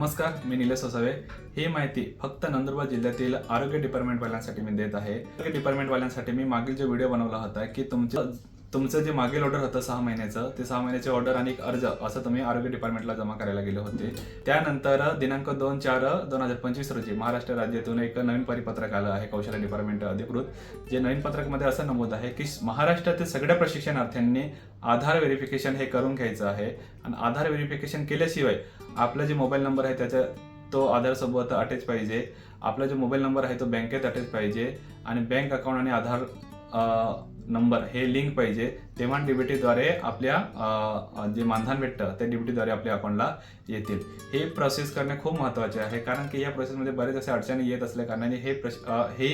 नमस्कार मी निलेश वसावे. ही माहिती फक्त नंदुरबार जिल्ह्यातील आरोग्य डिपार्टमेंटवाल्यांसाठी मी देत आहे. आरोग्य डिपार्टमेंटवाल्यांसाठी मी मागील जो व्हिडिओ बनवला होता की तुमचं तुमचं जे मागील ऑर्डर होतं सहा महिन्याचं ते सहा महिन्याचे ऑर्डर आणि एक अर्ज असं तुम्ही आरोग्य डिपार्टमेंटला जमा करायला गेले होते. त्यानंतर दिनांक दोन चार दोन हजार पंचवीस रोजी महाराष्ट्र राज्यातून एक नवीन परिपत्रक आलं आहे कौशल्य डिपार्टमेंट अधिकृत जे नवीन पत्रकमध्ये असं नमूद आहे की महाराष्ट्रातील सगळ्या प्रशिक्षणार्थ्यांनी आधार व्हेरिफिकेशन हे करून घ्यायचं आहे. आणि आधार व्हेरिफिकेशन केल्याशिवाय आपला जे मोबाईल नंबर आहे त्याच्या तो आधारसोबत अटॅच पाहिजे. आपला जो मोबाईल नंबर आहे तो बँकेत अटॅच पाहिजे. आणि बँक अकाउंट आणि आधार नंबर हे लिंक पाहिजे तेव्हा डीबीटीद्वारे आपल्या जे मानधन भेटतं ते डीबीटीद्वारे आपल्या अकाउंटला येतील. हे प्रोसेस करणे खूप महत्त्वाचे आहे कारण की या प्रोसेसमध्ये बरेच असे अडचणी येत असल्या कारणाने हे प्रश हे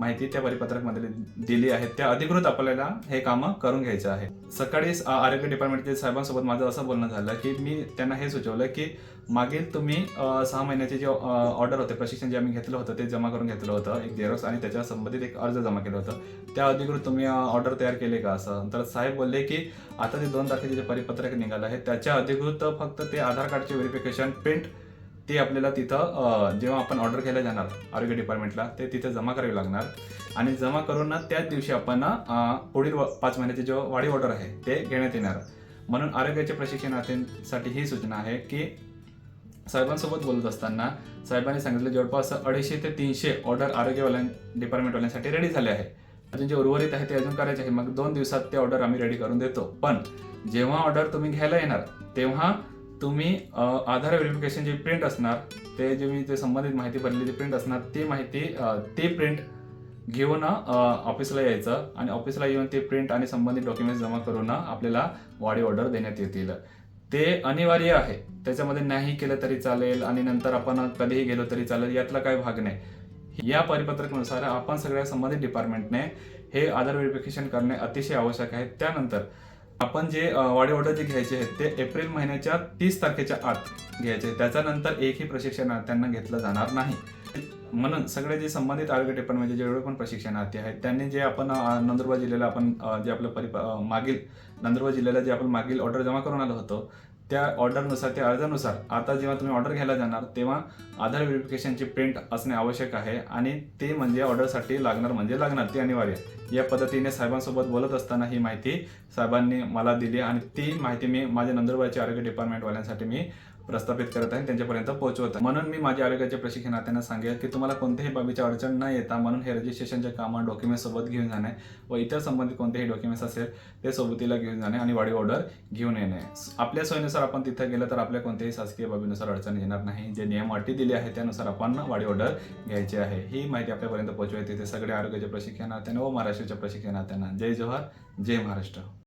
माहिती त्या परिपत्रकमध्ये दिली आहे. त्या अधिकृत आपल्याला हे कामं करून घ्यायचं आहे. सकाळी आरोग्य डिपार्टमेंटच्या साहेबांसोबत माझं असं बोलणं झालं की मी त्यांना हे सुचवलं की मागील तुम्ही सहा महिन्याचे जे ऑर्डर होते प्रशिक्षण जे आम्ही घेतलं होतं ते जमा करून घेतलं होतं एक झेरॉक्स आणि त्याच्या संबंधित एक अर्ज जमा केलं होतं. त्या अधिकृत तुम्ही ऑर्डर तयार केले का असं? तर साहेब बोलले की आता ते दोन तारखेचे जे परिपत्रक निघालं आहे त्याच्या अधिकृत फक्त ते आधार कार्डचे व्हेरिफिकेशन प्रिंट ते आपल्याला तिथं जेव्हा आपण ऑर्डर घ्यायला जाणार आरोग्य डिपार्टमेंटला ते तिथे जमा करावे लागणार. आणि जमा करून ना त्याच दिवशी आपण पुढील व- पाच महिन्याचे जो वाढीव ऑर्डर आहे ते घेण्यात येणार. म्हणून आरोग्याच्या प्रशिक्षणार्थींसाठी ही सूचना आहे की साहेबांसोबत बोलत असताना साहेबांनी सांगितलं जवळपास अडीचशे ते तीनशे ऑर्डर आरोग्यवाल्यां डिपार्टमेंटवाल्यांसाठी रेडी झाले आहे. अजून जे उर्वरित आहे ते अजून करायचे आहे. मग दोन दिवसात ते ऑर्डर आम्ही रेडी करून देतो. पण जेव्हा ऑर्डर तुम्ही घ्यायला येणार तेव्हा तुम्ही आधार व्हेरिफिकेशन जे प्रिंट असणार ते जे मी ते संबंधित माहिती भरलेली प्रिंट असणार ती माहिती ते प्रिंट घेऊन ऑफिसला यायचं आणि ऑफिसला येऊन ते प्रिंट आणि संबंधित डॉक्युमेंट्स जमा करून आपल्याला वाडी ऑर्डर देण्यात येतील. ते अनिवार्य आहे. त्याच्यामध्ये नाही केलं तरी चालेल आणि नंतर आपण कधीही गेलो तरी चालेल यातला काही भाग नाही. या परिपत्रकानुसार आपण सगळ्या संबंधित डिपार्टमेंटने हे आधार व्हेरिफिकेशन करणे अतिशय आवश्यक आहे. त्यानंतर आपण जे वाढे ऑर्डर जे घ्यायचे आहेत ते एप्रिल महिन्याच्या तीस तारखेच्या आत घ्यायचे त्याच्यानंतर एकही प्रशिक्षण त्यांना घेतलं जाणार नाही. म्हणून सगळे जे संबंधित आरोग्य म्हणजे जेवढे पण प्रशिक्षणार्थी आहेत त्यांनी जे आपण नंदुरबार जिल्ह्याला आपण जे आपलं परि मागील नंदुरबार जिल्ह्याला जे आपण मागील ऑर्डर जमा करून आलो होतो त्या ऑर्डरनुसार त्या अर्जानुसार आता जेव्हा तुम्ही ऑर्डर घ्यायला जाणार तेव्हा आधार व्हेरिफिकेशनची प्रिंट असणे आवश्यक आहे आणि ते म्हणजे ऑर्डरसाठी लागणार म्हणजे लागणार ते अनिवार्य या पद्धतीने साहेबांसोबत बोलत असताना ही माहिती साहेबांनी मला दिली आणि ती माहिती मी माझ्या नंदुरबारच्या आरोग्य डिपार्टमेंटवाल्यांसाठी मी प्रस्थापित करत आहे त्यांच्यापर्यंत पोहोचवत आहे. म्हणून मी माझ्या आरोग्याच्या प्रशिक्षणार्थ्यांना सांगेल की तुम्हाला कोणत्याही बाबीची अडचण न येता म्हणून हे रजिस्ट्रेशनचे कामं डॉक्युमेंट सोबत घेऊन जाणे व इतर संबंधित कोणतेही डॉक्युमेंट्स असेल ते सोबतीला घेऊन जाणे आणि वाढीव ऑर्डर घेऊन येणे. आपल्या सोयीनुसार आपण तिथे गेलं तर आपल्या कोणत्याही शासकीय बाबीनुसार अडचण येणार नाही. जे नियम अटी दिले आहे त्यानुसार आपण वाढीव ऑर्डर घ्यायची आहे. ही माहिती आपल्यापर्यंत पोहोचवायची ते सगळे आरोग्याच्या प्रशिक्षणार्थ्यांना व महाराष्ट्राच्या प्रशिक्षणार्थ्यांना जय जोहार. जय महाराष्ट्र.